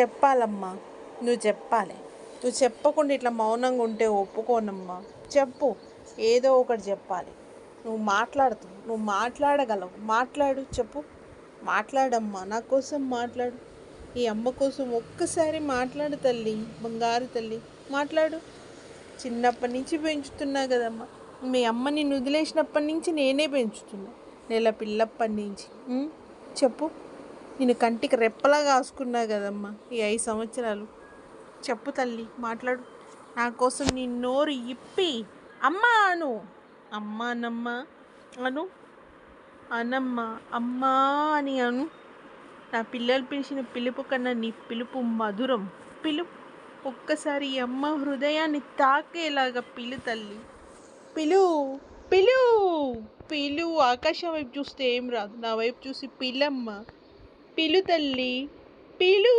చెప్పాలమ్మా. నువ్వు చెప్పాలి. నువ్వు చెప్పకుండా ఇట్లా మౌనంగా ఉంటే ఒప్పుకోనమ్మా. చెప్పు. ఏదో ఒకటి చెప్పాలి. నువ్వు మాట్లాడుతావు నువ్వు మాట్లాడగలవు. మాట్లాడు చెప్పు. మాట్లాడమ్మా. నా కోసం మాట్లాడు. ఈ అమ్మ కోసం ఒక్కసారి మాట్లాడు తల్లి. బంగారు తల్లి. మాట్లాడు. చిన్నప్పటి నుంచి పెంచుతున్నా కదమ్మా. మీ అమ్మ నిన్ను వదిలేసినప్పటి నుంచి నేనే పెంచుతున్నా. నెల పిల్లప్పటి నుంచి. చెప్పు. నేను కంటికి రెప్పలా కాసుకున్నా కదమ్మా ఈ ఐదు సంవత్సరాలు. చెప్పు తల్లి మాట్లాడు. నా కోసం నీ నోరు ఇప్పి. అమ్మా అను. అమ్మా అనమ్మా. అను. అనమ్మా. అమ్మా అని అను. నా పిల్లలు పిలిచిన పిలుపు కన్నా నీ పిలుపు మధురం. పిలు ఒక్కసారి అమ్మ హృదయాన్ని తాకేలాగా పిలు తల్లి. పిలు పిలు. పిలు ఆకాశం వైపు చూస్తే ఏం రాదు. నా వైపు చూసి పిలమ్మ. పిలు తల్లి పిలు.